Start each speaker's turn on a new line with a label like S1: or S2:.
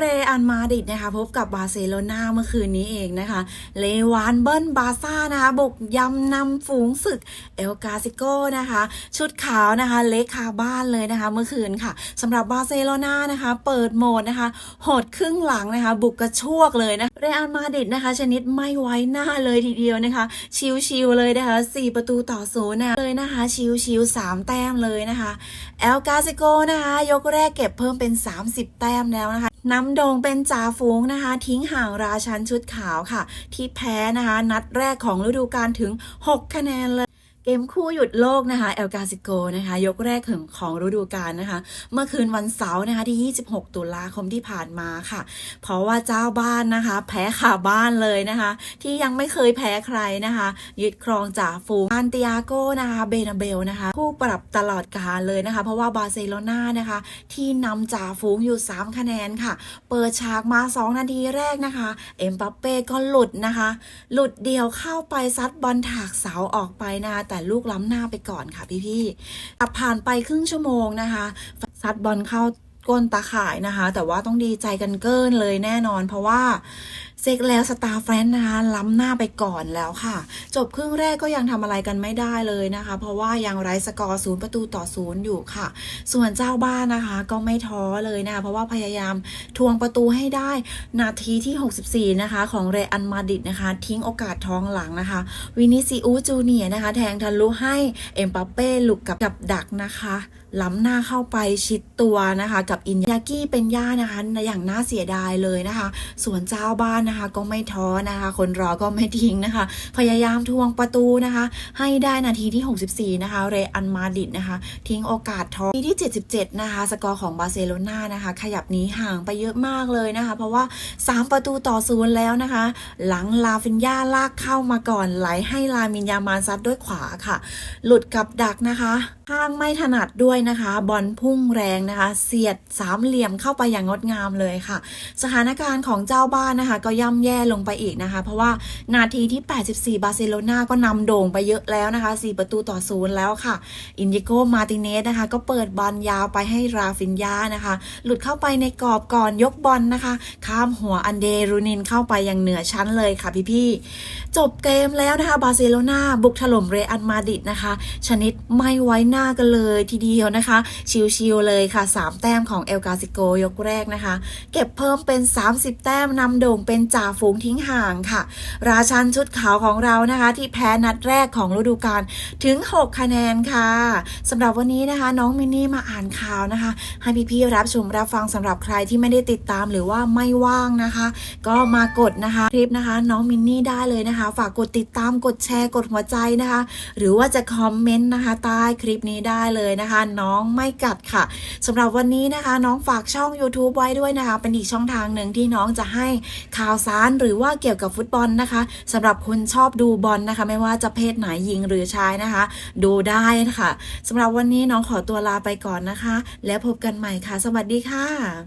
S1: เรอันมาดิดนะคะพบกับบาร์เซโลนาเมื่อคืนนี้เองนะคะ เลวานเบิ้ลบาซ่านะคะบุกยำนำฝูงศึกเอลกาซิโกนะคะ ชุดขาวนะคะเล็กคาบ้านเลยนะคะเมื่อคืนค่ะสำหรับบาร์เซโลนานะคะ เปิดโหมดนะคะโหดครึ่งหลังนะคะ บุกกระชวกเลยนะเรอันมาดิดนะคะ ชนิดไม่ไว้หน้าเลยทีเดียวนะคะ ชิวๆเลยนะคะ 4 ประตูต่อศูนย์เลยนะคะ ชิวๆ3แต้มเลยนะคะเอลกาซิโกนะคะ ยกแรกเก็บเพิ่มเป็น 30 แต้มแล้วนะคะ น้ำโดงเป็นจ่าฝูงนะคะ ทิ้งห่างราชันชุดขาวค่ะ ที่แพ้นะคะ นัดแรกของฤดูกาลถึง 6 คะแนนเลย เกมคู่หยุดโลกนะคะเอลกาซิโกนะคะ ยกแรกของของฤดูกาลนะคะ เมื่อคืนวันเสาร์นะคะที่ 26 ตุลาคมที่ผ่านมาค่ะ เพราะว่าเจ้าบ้านนะคะ แพ้ขาบ้านเลยนะคะ ที่ยังไม่เคยแพ้ใครนะคะ ยึดครองจ่าฝูงอันติอาโกนะคะเบนาเบลนะคะผู้ปรับตลอดกาลเลยนะคะ เพราะว่าบาร์เซโลนานะคะ ที่นำจ่าฝูงอยู่ 3 คะแนนค่ะ เปิดฉากมา 2 นาทีแรกนะคะ เอ็มบัปเป้ก็หลุดนะคะ หลุดเดียวเข้าไปซัดบอลถากเสาออกไปนะคะแต่ลูกล้ำหน้าไปก่อนค่ะพี่ๆขับผ่านไปครึ่งชั่วโมงนะคะซัดบอลเข้าก้นตาข่ายนะคะ แต่ว่าต้องดีใจกันเกินเลยแน่นอน เพราะว่า เซกแล้วสตาร์แฟรนนะคะล้ำหน้าไปก่อนแล้วค่ะ จบครึ่งแรกก็ยังทำอะไรกันไม่ได้เลยนะคะ เพราะว่ายังไร้สกอร์ศูนย์ประตูต่อศูนย์อยู่ค่ะ ส่วนเจ้าบ้านนะคะก็ไม่ท้อเลยนะคะเพราะว่าพยายามทวงประตูให้ได้นาทีที่ 64 นะคะ ของเรอันมาดิดนะคะ ทิ้งโอกาสท้องหลังนะคะ วินิซิอุจูเนียนะคะแทงทะลุให้เอ็มปัปเป้หลุกกับกับดักนะคะล้ำหน้าเข้าไปชิดตัวนะคะ กับอินยากิเป็นย่านะคะอย่างน่าเสียดายเลยนะคะ ส่วนเจ้าบ้านนะคะก็ไม่ท้อนะคะ คนรอก็ไม่ทิ้งนะคะ พยายามทวงประตูนะคะ ให้ได้นาทีที่ 64 นะคะ เรอันมาดิดนะคะ ทิ้งโอกาสท้อทีที่77 นะคะ สกอร์ของบาร์เซโลนานะคะ ขยับหนีห่างไปเยอะมากเลยนะคะ เพราะว่า 3 ประตูต่อศูนย์แล้วนะคะ หลังลาฟินยาลากเข้ามาก่อนไหลให้ลามินยามานซัดด้วยขวาค่ะ หลุดกับดักนะคะ ข้างไม่ถนัดด้วยนะคะ บอลพุ่งแรงนะคะ เสียดสามเหลี่ยมเข้าไปอย่างงดงามเลยค่ะ สถานการณ์ของเจ้าบ้านนะคะ ก็ย่ำแย่ลงไปอีกนะคะ เพราะว่านาทีที่ 84 บาร์เซโลนาก็นำโด่งไปเยอะแล้วนะคะ 4 ประตูต่อศูนย์แล้วค่ะ อินดิโกมาติเนสนะคะ ก็เปิดบอลยาวไปให้ราฟินยานะคะ หลุดเข้าไปในกรอบก่อนยกบอลนะคะ ข้ามหัวอันเดรูนินเข้าไปอย่างเหนือชั้นเลยค่ะพี่ๆจบเกมแล้วนะคะบาร์เซโลนาบุกถล่มเรอัลมาดริดนะคะ ชนิดไม่ไว้หน้ากันเลยทีเดียวนะคะ ชิวๆเลยค่ะ 3 แต้มของเอลกาซิโกยกแรกนะคะ เก็บเพิ่มเป็น 30 แต้มนำโด่งเป็นจ่าฝูงทิ้งห่างค่ะ ราชันชุดขาวของเรานะคะ ที่แพ้นัดแรกของฤดูกาลถึง 6 คะแนนค่ะสำหรับวันนี้นะคะ น้องมินนี่มาอ่านข่าวนะคะ ให้พี่ๆรับชมรับฟังสำหรับใครที่ไม่ได้ติดตามหรือว่าไม่ว่างนะคะ ก็มากดนะคะคลิปนะคะ น้องมินนี่ได้เลยนะคะ ฝากกดติดตามกดแชร์กดหัวใจนะคะ หรือว่าจะคอมเมนต์นะคะใต้คลิปนี้ได้เลยนะคะ น้องไม่กัดค่ะสำหรับวันนี้นะคะ น้องฝากช่อง YouTube ไว้ด้วยนะคะ เป็นอีกช่องทางหนึ่งที่น้องจะให้ข่าวสารหรือว่าเกี่ยวกับฟุตบอลนะคะสำหรับคนชอบดูบอลนะคะ ไม่ว่าจะเพศไหนหญิงหรือชายนะคะ ดูได้นะคะสำหรับวันนี้น้องขอตัวลาไปก่อนนะคะ แล้วพบกันใหม่ค่ะ สวัสดีค่ะ